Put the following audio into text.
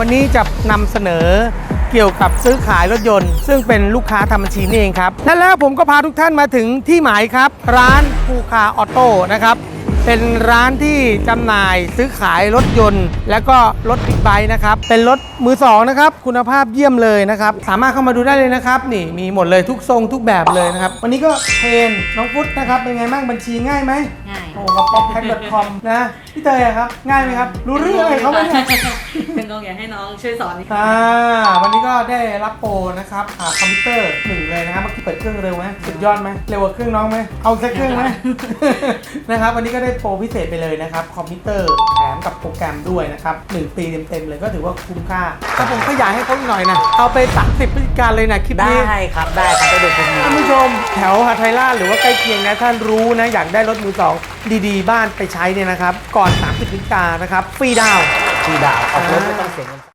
วันนี้จะนำเสนอเกี่ยวกับซื้อขายรถยนต์ ซึ่งเป็นลูกค้าทำบัญชีนี่เองครับและแล้วผมก็พาทุกท่านมาถึงที่หมายครับ ร้านภูคาออโต้นะครับเป็นร้านที่จำหน่ายซื้อขายรถยนต์ และก็รถบิ๊กไบค์นะครับเป็นรถมือสองนะครับคุณภาพเยี่ยมเลยนะครับสามารถเข้ามาดูได้เลยนะครับนี่มีหมดเลยทุกทรงทุกแบบเลยนะครับวันนี้ก็เทรนน้องฟุตนะครับเป็นไงบ้างบัญชีง่ายไหม โอ้กับป๊อปแพ็ค .com นะพี่เตยอะครับ ง่ายไหมครับ รู้เรื่องอะไรเขาไหมเนี่ย เป็นกองอยากให้น้องช่วยสอนนิดนึงอ่าวันนี้ก็ได้รับโปรนะครับอ่าคอมพิวเตอร์หนึ่งเลยนะครับเมื่อกี้เปิดเครื่องเร็วไหมสุดยอดไหมเร็วกว่าเครื่องน้องไหมเอาสักเครื่องไหม นะครับวันนี้ก็ได้โปรพิเศษไปเลยนะครับคอมพิวเตอร์แถมกับโปรแกรมด้วยนะครับหนึ่งปีเต็มๆเลยก็ถือว่าคุ้มค่าถ้าผมขยายให้เขาอีกหน่อยนะเอาไป30พฤศจิกายนเลยนะคลิปได้นี้ ครับได้ครับได้ดูคุณ ท่านผู้ชมแถวหาดไทยราชหรือว่าใกล้เคียงนะท่านรู้นะ อยากได้รถมือสองดีๆ บ้านไปใช้เนี่ยนะครับ ก่อน 30พฤศจิกายนนะครับ ฟรีดาวน์ ทีดาวขอบคุณไม่ต้องเสียเงิน